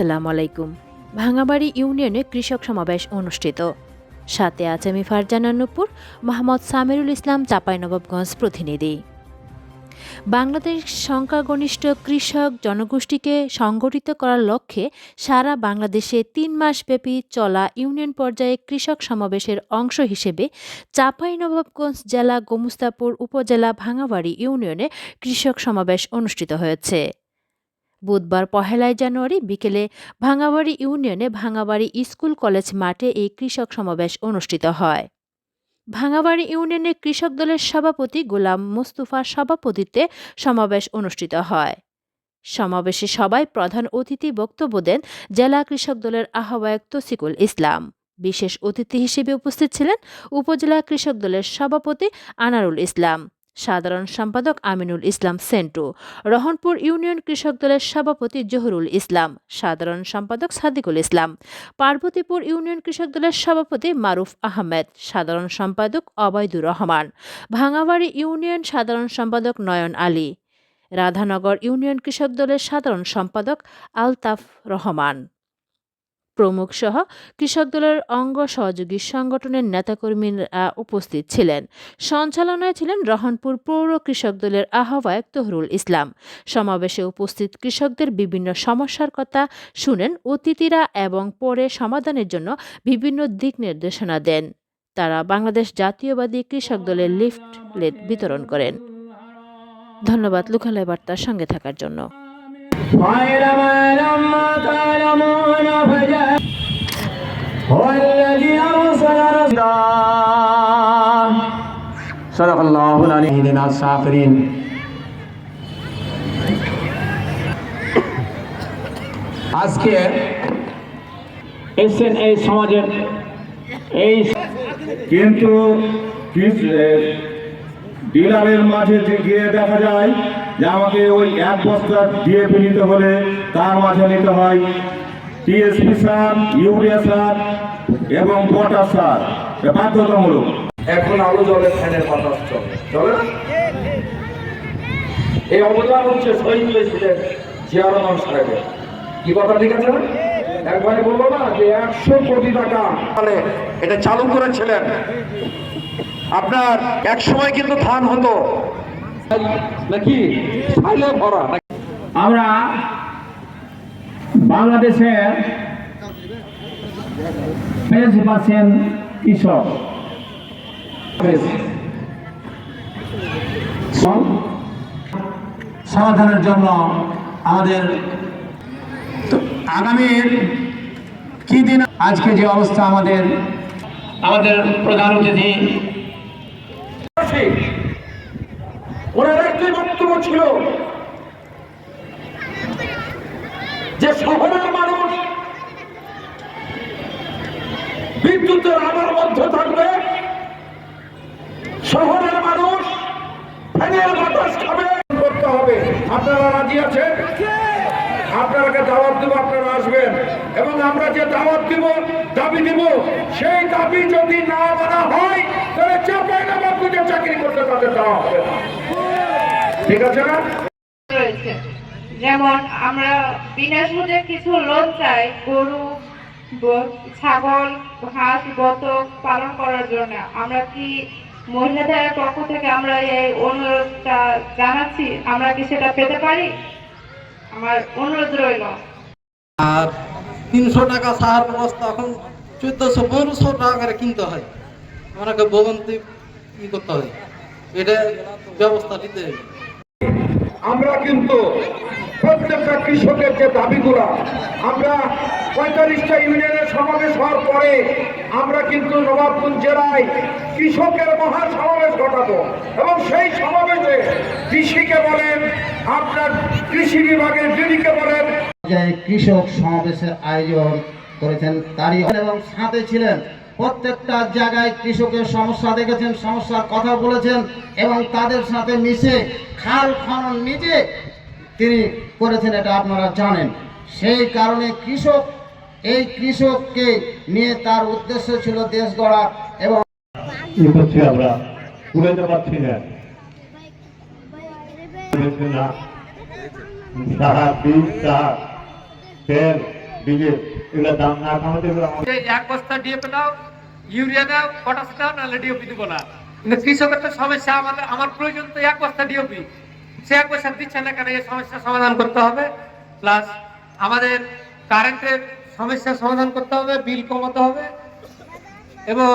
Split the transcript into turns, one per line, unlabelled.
আসসালামু আলাইকুম। ভাঙাবাড়ি ইউনিয়নে কৃষক সমাবেশ অনুষ্ঠিত। সাথে আছে আমি ফারজানা নূপুর মোহাম্মদ সামিরুল ইসলাম, চাঁপাইনবাবগঞ্জ প্রতিনিধি। বাংলাদেশ সংখ্যাগরিষ্ঠ কৃষক জনগোষ্ঠীকে সংগঠিত করার লক্ষ্যে সারা বাংলাদেশে তিন মাসব্যাপী চলা ইউনিয়ন পর্যায়ে কৃষক সমাবেশের অংশ হিসেবে চাঁপাইনবাবগঞ্জ জেলা গোমুস্তাপুর উপজেলা ভাঙাবাড়ি ইউনিয়নে কৃষক সমাবেশ অনুষ্ঠিত হয়েছে। বুধবার পহেলাই জানুয়ারি বিকেলে ভাঙাবাড়ি ইউনিয়নে ভাঙাবাড়ি স্কুল কলেজ মাঠে এই কৃষক সমাবেশ অনুষ্ঠিত হয়। ভাঙাবাড়ি ইউনিয়নের কৃষক দলের সভাপতি গোলাম মুস্তুফার সভাপতিত্বে সমাবেশ অনুষ্ঠিত হয়। সমাবেশে সবাই প্রধান অতিথি বক্তব্য দেন জেলা কৃষক দলের আহ্বায়ক তসিকুল ইসলাম। বিশেষ অতিথি হিসেবে উপস্থিত ছিলেন উপজেলা কৃষক দলের সভাপতি আনারুল ইসলাম। সাধারণ সম্পাদক আমিনুল ইসলাম সেন্টু, রহনপুর ইউনিয়ন কৃষক দলের সভাপতি জহুরুল ইসলাম, সাধারণ সম্পাদক সাদিকুল ইসলাম, পার্বতীপুর ইউনিয়ন কৃষক দলের সভাপতি মারুফ আহমেদ, সাধারণ সম্পাদক অবৈদুর রহমান, ভাঙাবাড়ি ইউনিয়ন সাধারণ সম্পাদক নয়ন আলী, রাধানগর ইউনিয়ন কৃষক দলের সাধারণ সম্পাদক আলতাফ রহমান। প্রমুখ সহ কৃষক দলের অঙ্গ সহযোগী সংগঠনের নেতাকর্মীরা উপস্থিত ছিলেন। সঞ্চালনায় ছিলেন রহনপুর পৌর কৃষক দলের আহ্বায়ক তহরুল ইসলাম। সমাবেশে উপস্থিত কৃষকদের বিভিন্ন সমস্যার কথা শুনেন অতিথিরা এবং পরে সমাধানের জন্য বিভিন্ন দিক নির্দেশনা দেন। তারা বাংলাদেশ জাতীয়বাদী কৃষক দলের লিফলেট বিতরণ করেন। ধন্যবাদ লোকালয় বার্তার সঙ্গে থাকার জন্য।
غير ما لما تعلمون فجاء هو الذي أرسل رسوله صدق الله العلي اهدنا الساخرين আজকে এসেন এই সমাজের এই
কিন্তু কৃষ- এ, ডিলারের মাঝে যে গিয়ে দেখা যায় যে আমাকে ওই এক বস্তা ডিএপি নিতে হলে তার মাঝে নিতে হয় টিএসপি সার ইউরিয়া সার এবং পটাশ সার বাধ্যতামূলক।
এখন আলো জলে ফ্যানের বাতাস চলে। এই অবদান হচ্ছে শহীদ হয়েছিলেন জিয়া রহমান সাহেবের কি কথা ঠিক আছে একবারে বলব না যে একশো কোটি টাকা। মানে এটা চালু করেছিলেন। আপনার এক সময় কিন্তু ধান হতো। নাকি? সাইলে ভরা।
আমরা বাংলাদেশে পঁচাশি পার্সেন্ট কৃষক
সমাধানের জন্য আমাদের তো আগামীর কি দিন? আজকে যে অবস্থা আমাদের আমাদের প্রধান অতিথি
ওনার একটি বক্তব্য ছিল যে শহরের মানুষ বিদ্যুতের আলোর মধ্যে থাকবে শহরের মানুষ ফ্যানের বাতাস খাবে করতে হবে আপনারা রাজি আছেন আপনারাকে দাওয়াত দেবো আপনারা আসবেন এবং আমরা যে দাওয়াত দিব দাবি দিব সেই দাবি যদি না মানা হয় তাহলে চাপাই না যে চাকরি করতে তাদের দেওয়া হবে ঠিক আছে না?
যেমন আমরা বিনা সুদে কিছু লোন চাই গরু ছাগল হাঁস বতক পালন করার জন্য। আমরা কি মহিলাদের পক্ষ থেকে আমরা এই অনুরোধটা জানাচ্ছি? আমরা কি সেটা পেতে পারি? আমার অনুরোধ রইল।
আর তিনশো টাকা সার বস্তা এখন চোদ্দশো, পনেরোশো টাকা করে কিনতে হয়। আমাকে ভোগান্তি ই করতে হয়। এটা ব্যবস্থা নিতে হবে।
আমরা কিন্তু প্রত্যেকটা কৃষকের যে দাবিগুলো, আমরা পঁয়তাল্লিশটা ইউনিয়নের সমাবেশ হওয়ার পরে আমরা কিন্তু নবাবগঞ্জ জেলায় কৃষকের মহা সমাবেশ ঘটাবো এবং সেই সমাবেশে কৃষিকে বলেন, আপনার কৃষি বিভাগের দিদিকে বলেন
পর্যায়ে কৃষক সমাবেশের আয়োজন করেছেন তারই এবং সাথে ছিলেন প্রত্যেকটা জায়গায় কৃষকের সমস্যা দেখেছেন সমস্যার কথা বলেছেন এবং তাদের সাথে মিশে খাল খনন নিজে তিনি করেছেন এটা আপনারা জানেন সেই কারণে কৃষক এই কৃষককে নিয়ে তার উদ্দেশ্য ছিল দেশ গড়া এবং
আমরা তেল ডিজেল এগুলো দাম না কমাতে
এক বস্তা ডিএপি নাও, ইউরিয়া নাও, পটাশ নাও, নাহলে ডিওপি দিব না। কিন্তু কৃষকের তো সমস্যা, আমাদের আমার প্রয়োজন তো এক বস্তা ডিওপি সে এক বস্তা দিচ্ছে না কেন, এই সমস্যার সমাধান করতে হবে। প্লাস আমাদের কারেন্টের সমস্যার সমাধান করতে হবে, বিল কমাতে হবে। এবং